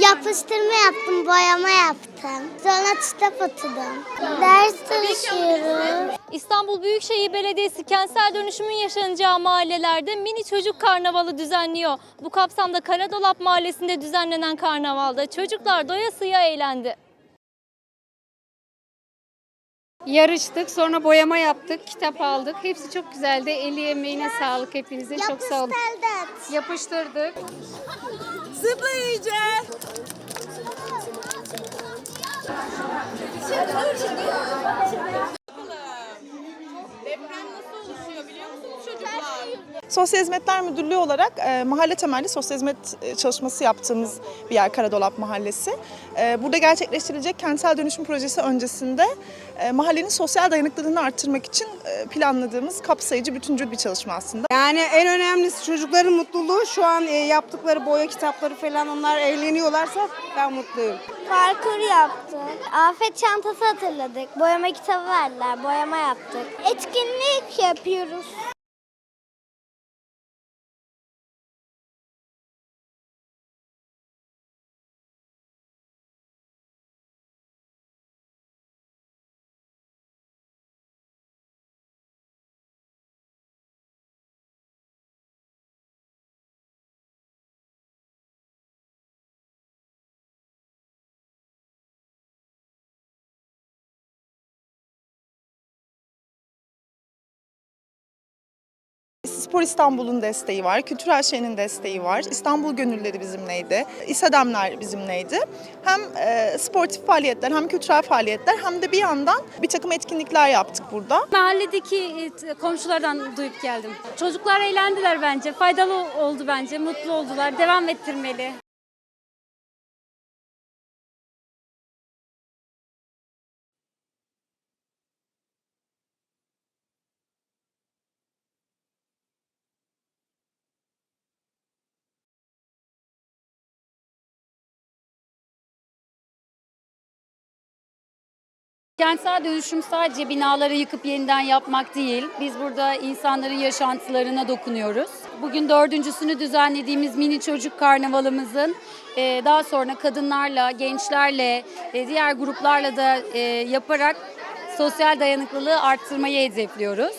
Yapıştırma yaptım, boyama yaptım. Sonra kitap oturdum. Ders çalışıyorum. İstanbul Büyükşehir Belediyesi kentsel dönüşümün yaşanacağı mahallelerde mini çocuk karnavalı düzenliyor. Bu kapsamda Karadolap Mahallesi'nde düzenlenen karnavalda çocuklar doyasıya eğlendi. Yarıştık, sonra boyama yaptık, kitap aldık. Hepsi çok güzeldi. Eli emeğine sağlık hepinizin. Çok sağ olun. Yapıştırdık. Yapıştırdık. Sosyal Hizmetler Müdürlüğü olarak e, mahalle temelli sosyal hizmet e, çalışması yaptığımız bir yer Karadolap Mahallesi. E, burada gerçekleştirilecek kentsel dönüşüm projesi öncesinde e, mahallenin sosyal dayanıklılığını arttırmak için e, planladığımız kapsayıcı bütüncül bir çalışma aslında. Yani en önemlisi çocukların mutluluğu. Şu an e, yaptıkları boya kitapları falan onlar eğleniyorlarsa ben mutluyum. Parkur yaptık. Afet çantası hatırladık. Boyama kitabı verdiler. Boyama yaptık. Etkinlik yapıyoruz. Spor İstanbul'un desteği var, Kültürel Şey'in desteği var, İstanbul Gönülleri bizimleydi, İSADEM'ler bizimleydi. Hem e, sportif faaliyetler hem kültürel faaliyetler hem de bir yandan bir takım etkinlikler yaptık burada. Mahalledeki e, komşulardan duyup geldim. Çocuklar eğlendiler bence. Faydalı oldu bence. Mutlu oldular. Devam ettirmeli. Kentsel dönüşüm sadece binaları yıkıp yeniden yapmak değil. Biz burada insanların yaşantılarına dokunuyoruz. Bugün dördüncüsünü düzenlediğimiz mini çocuk karnavalımızın e, daha sonra kadınlarla, gençlerle, e, diğer gruplarla da e, yaparak sosyal dayanıklılığı arttırmayı hedefliyoruz.